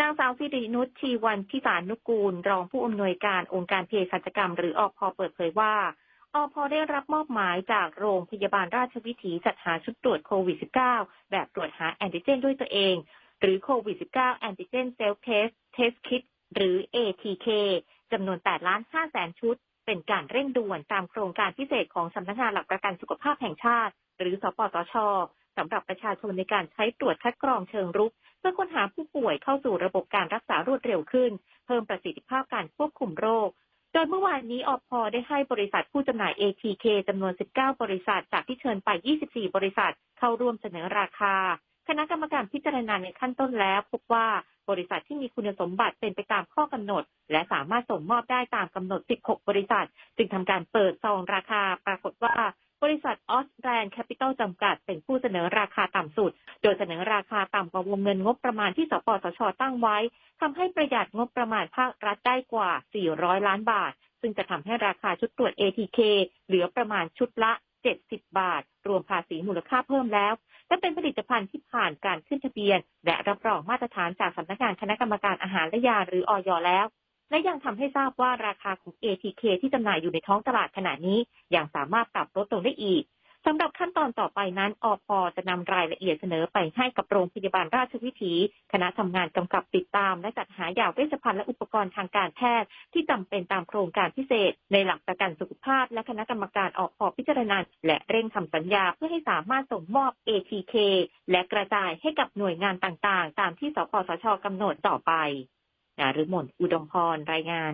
นางสาวสิรินุชชีวันพิสารนุกูล รองผู้อำนวยการองค์การเภสัชกรรม หรืออพเปิดเผยว่าอพได้รับมอบหมายจากโรงพยาบาลราชวิถีจัดหาชุดตรวจโควิด -19 แบบตรวจหาแอนติเจนด้วยตัวเอง หรือโควิด -19 แอนติเจนเซลเทสเทสคิดหรือ ATK จำนวน 8 ล้าน5แสนชุด เป็นการเร่งด่วนตามโครงการพิเศษของสำนักงานหลักประกันสุขภาพแห่งชาติ หรือสปสชสำหรับประชาชนในการใช้ตรวจคัดกรองเชิงรุก เพื่อค้นหาผู้ป่วยเข้าสู่ระบบการรักษารวดเร็วขึ้น เพิ่มประสิทธิภาพการควบคุมโรค โดยเมื่อวานนี้อพได้ให้บริษัทผู้จำหน่าย ATK จำนวน 19 บริษัท จากที่เชิญไป 24 บริษัท เข้าร่วมเสนอราคา คณะกรรมการพิจารณาในขั้นต้นแล้ว พบว่าบริษัทที่มีคุณสมบัติเป็นไปตามข้อกำหนด และสามารถส่งมอบได้ตามกำหนด 16 บริษัท จึงทำการเปิดซองราคา ปรากฏว่า บริษัทออสแลนด์แคปิตอลจำกัด เป็นผู้เสนอราคาต่ำสุด โดยเสนอราคาต่ำกว่าวงเงินงบประมาณที่สปสชตั้งไว้ทำให้ประหยัดงบประมาณภาครัฐได้กว่า 400 ล้านบาท ซึ่งจะทำให้ราคาชุดตรวจ ATK เหลือประมาณชุดละ 70 บาท รวมภาษีมูลค่าเพิ่มแล้ว และเป็นผลิตภัณฑ์ที่ผ่านการขึ้นทะเบียน และรับรองมาตรฐานจากสำนักงานคณะกรรมการอาหารและยาหรืออยแล้ว และยังทำให้ทราบว่าราคาของ ATK ที่จำหน่ายอยู่ในท้องตลาดขณะนี้ยังสามารถปรับลดลงได้อีกสำหรับขั้นตอนต่อไปนั้นอพจะนำรายละเอียดเสนอไปให้กับโรงพยาบาลราชวิถี คณะทำงานกำกับติดตาม และจัดหายาเวชภัณฑ์และอุปกรณ์ทางการแพทย์ ที่จำเป็นตามโครงการพิเศษ ในหลักประกันสุขภาพ และคณะกรรมการออกพอพิจารณาและเร่งทำสัญญาเพื่อให้สามารถส่งมอบ ATK และกระจายให้กับหน่วยงานต่างๆ ตามที่สปสชกำหนดต่อไป นารุมนอุดมพรรายงาน